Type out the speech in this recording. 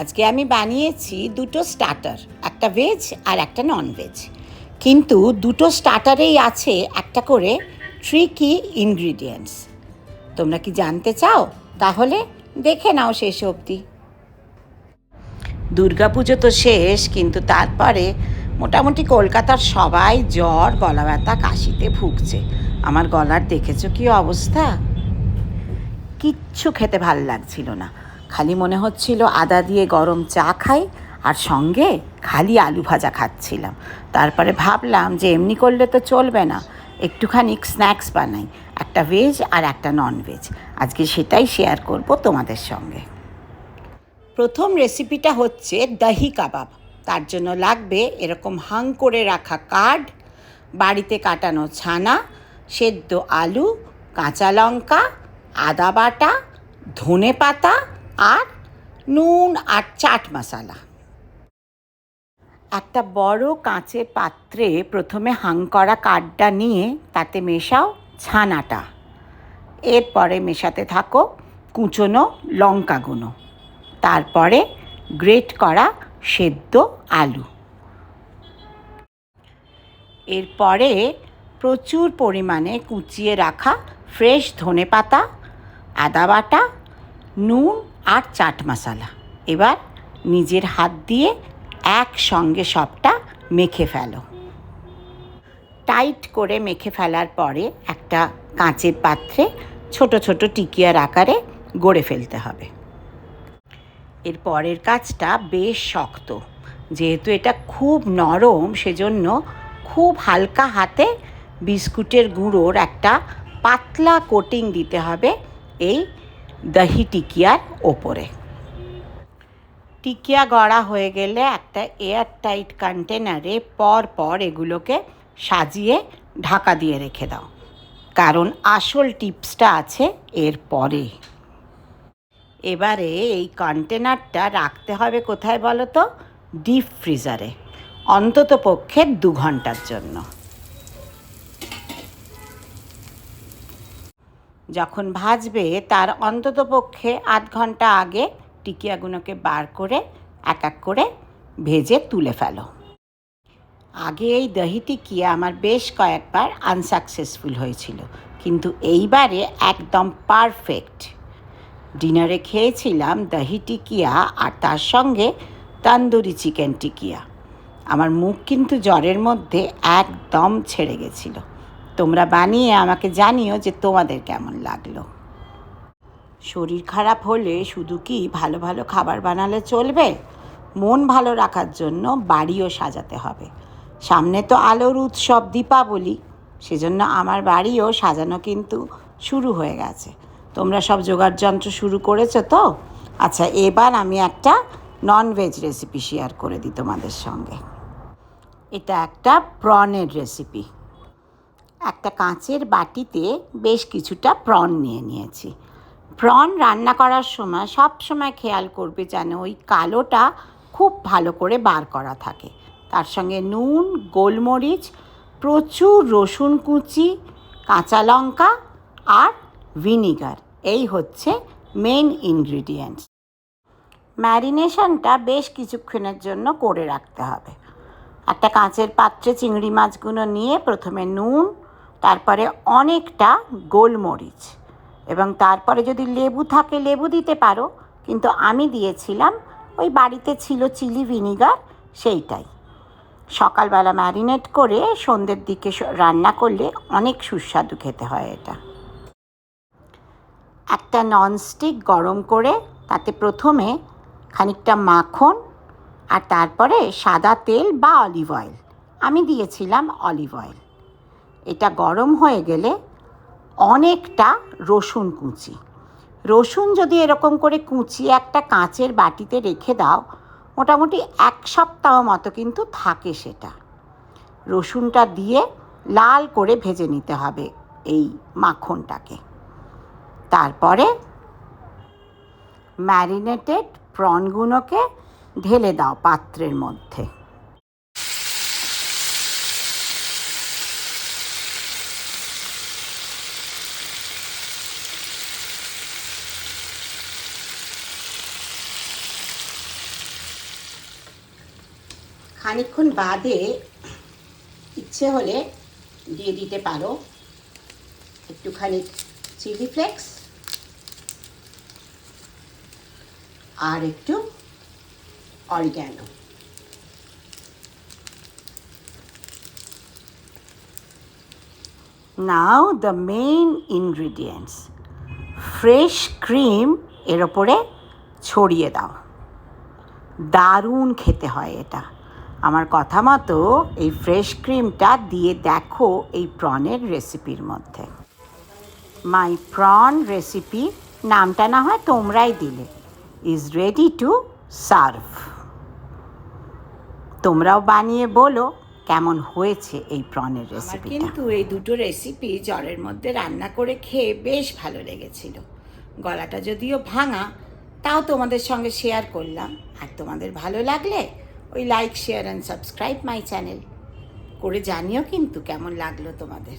আজকে আমি বানিয়েছি দুটো স্টার্টার একটা ভেজ আর একটা নন ভেজ কিন্তু দুটো স্টার্টারেই আছে একটা করে ট্রিকি ইনগ্রিডিয়েন্টস তোমরা কি জানতে চাও? তাহলে দেখে নাও শেষ অবধি। দুর্গাপুজো তো শেষ, কিন্তু তারপরে মোটামুটি কলকাতার সবাই জ্বর, গলা ব্যথা, কাশিতে ভুগছে। আমার গলার দেখেছ কি অবস্থা? কিচ্ছু খেতে ভালো লাগছিল না। খালি মনে হচ্ছিল আদা দিয়ে গরম চা খাই আর সঙ্গে খালি আলু ভাজা খাচ্ছিলাম। তারপরে ভাবলাম যে এমনি করলে তো চলবে না। একটুখানি স্ন্যাক্স বানাই, একটা ভেজ আর একটা নন ভেজ আজকে সেটাই শেয়ার করব তোমাদের সঙ্গে। প্রথম রেসিপিটা হচ্ছে দহি কাবাব। তার জন্য লাগবে এরকম হাং করে রাখা কার্ড, বাড়িতে কাটানো ছানা, সেদ্ধ আলু, কাঁচা লঙ্কা, আদা বাটা, ধনে পাতা আর নুন আর চাট মশলা। একটা বড় কাঁচের পাত্রে প্রথমে হাং করা কাঠটা নিয়ে তাতে মেশাও ছানাটা। এরপরে মেশাতে থাকো কুচনো লঙ্কা গুঁড়ো। তারপরে গ্রেট করা সেদ্ধ আলু। এরপরে প্রচুর পরিমাণে কুচিয়ে রাখা ফ্রেশ ধনে পাতা আদা বাটা, নুন আর চাট মশালা। এবার নিজের হাত দিয়ে একসঙ্গে সবটা মেখে ফেলো। টাইট করে মেখে ফেলার পরে একটা কাঁচের পাত্রে ছোট ছোট টিকিয়ার আকারে গড়ে ফেলতে হবে। এর পরের কাজটা বেশ শক্ত। যেহেতু এটা খুব নরম, সেজন্য খুব হালকা হাতে বিস্কুটের গুঁড়োর একটা পাতলা কোটিং দিতে হবে এই দহি টিকিয়ার ওপরে। টিকিয়া গড়া হয়ে গেলে একটা এয়ার টাইট কন্টেনারে পর পর এগুলোকে সাজিয়ে ঢাকা দিয়ে রেখে দাও। কারণ আসল টিপসটা আছে এর পরে। এবারে এই কন্টেনারটা রাখতে হবে কোথায় বলো তো? ডিপ ফ্রিজারে অন্তত পক্ষে দু ঘণ্টার জন্য। যখন ভাজবে, তার অন্তত পক্ষে আধ ঘণ্টা আগে টিকিয়াগুলোকে বার করে, এক এক করে ভেজে তুলে ফেলো। আগে এই দহি টিকিয়া আমার বেশ কয়েকবার আনসাকসেসফুল হয়েছিল, কিন্তু এইবারে একদম পারফেক্ট ডিনারে খেয়েছিলাম দহি টিকিয়া আর তার সঙ্গে তান্দুরি চিকেন টিকিয়া। আমার মুখ কিন্তু জ্বরের মধ্যে একদম ছেড়ে গেছিল। তোমরা বানিয়ে আমাকে জানিও যে তোমাদের কেমন লাগল। শরীর খারাপ হলে শুধু কি ভালো ভালো খাবার বানালে চলবে? মন ভালো রাখার জন্য বাড়িও সাজাতে হবে। সামনে তো আলোর উৎসব দীপাবলি, সেজন্য আমার বাড়িও সাজানো কিন্তু শুরু হয়ে গেছে। তোমরা সব জোগাড় যন্ত্র শুরু করেছ তো? আচ্ছা এবার আমি একটা নন ভেজ রেসিপি শেয়ার করে দিই তোমাদের সঙ্গে। এটা একটা প্রনের রেসিপি একটা কাঁচের বাটিতে বেশ কিছুটা প্রন নিয়ে নিয়েছি। প্রন রান্না করার সময় সব সময় খেয়াল করবে যেন ওই কালোটা খুব ভালো করে বার করা থাকে। তার সঙ্গে নুন, গোলমরিচ, প্রচুর রসুন কুচি, কাঁচা লঙ্কা আর ভিনিগার। এই হচ্ছে মেন ইনগ্রিডিয়েন্টস। ম্যারিনেশনটা বেশ কিছুক্ষণের জন্য করে রাখতে হবে। একটা কাঁচের পাত্রে চিংড়ি মাছগুলো নিয়ে প্রথমে নুন তারপরে অনেকটা গোলমরিচ। এবং তারপরে যদি লেবু থাকে, লেবু দিতে পারো, কিন্তু আমি দিয়েছিলাম ওই বাড়িতে ছিল চিলি ভিনিগার, সেইটাই। সকালবেলা ম্যারিনেট করে সন্ধ্যের দিকে রান্না করলে অনেক সুস্বাদু খেতে হয় এটা। একটা ননস্টিক গরম করে তাতে প্রথমে খানিকটা মাখন আর তারপরে সাদা তেল বা অলিভ অয়েল। আমি দিয়েছিলাম অলিভ অয়েল। এটা গরম হয়ে গেলে অনেকটা রসুন কুচি। রসুন যদি এরকম করে কুচিয়ে একটা কাঁচের বাটিতে রেখে দাও, মোটামুটি এক সপ্তাহ মতো কিন্তু থাকে সেটা। রসুনটা দিয়ে লাল করে ভেজে নিতে হবে এই মাখনটাকে। তারপরে ম্যারিনেটেড প্রনগুলোকে ঢেলে দাও পাত্রের মধ্যে। খানিকক্ষণ বাদে ইচ্ছে হলে দিয়ে দিতে পারো। একটুখানি চিলি ফ্লেক্স আর একটু oregano. Now the main ingredients fresh cream এর ওপরে ছড়িয়ে দাও। দারুণ খেতে হয় এটা। আমার কথা মতো এই ফ্রেশ ক্রিমটা দিয়ে দেখো এই প্রনের রেসিপির মধ্যে। মাই প্রন রেসিপি নামটা না হয় তোমরাই দিলে। ইজ রেডি টু সার্ভ তোমরাও বানিয়ে বলো কেমন হয়েছে এই প্রনের রেসিপি কিন্তু এই দুটো রেসিপি জ্বরের মধ্যে রান্না করে খেয়ে বেশ ভালো লেগেছিল। গলাটা যদিও ভাঙা তাও তোমাদের সঙ্গে শেয়ার করলাম। আর তোমাদের ভালো লাগলে ওই like share and subscribe my channel করে জানিও কিন্তু কেমন লাগল তোমাদের।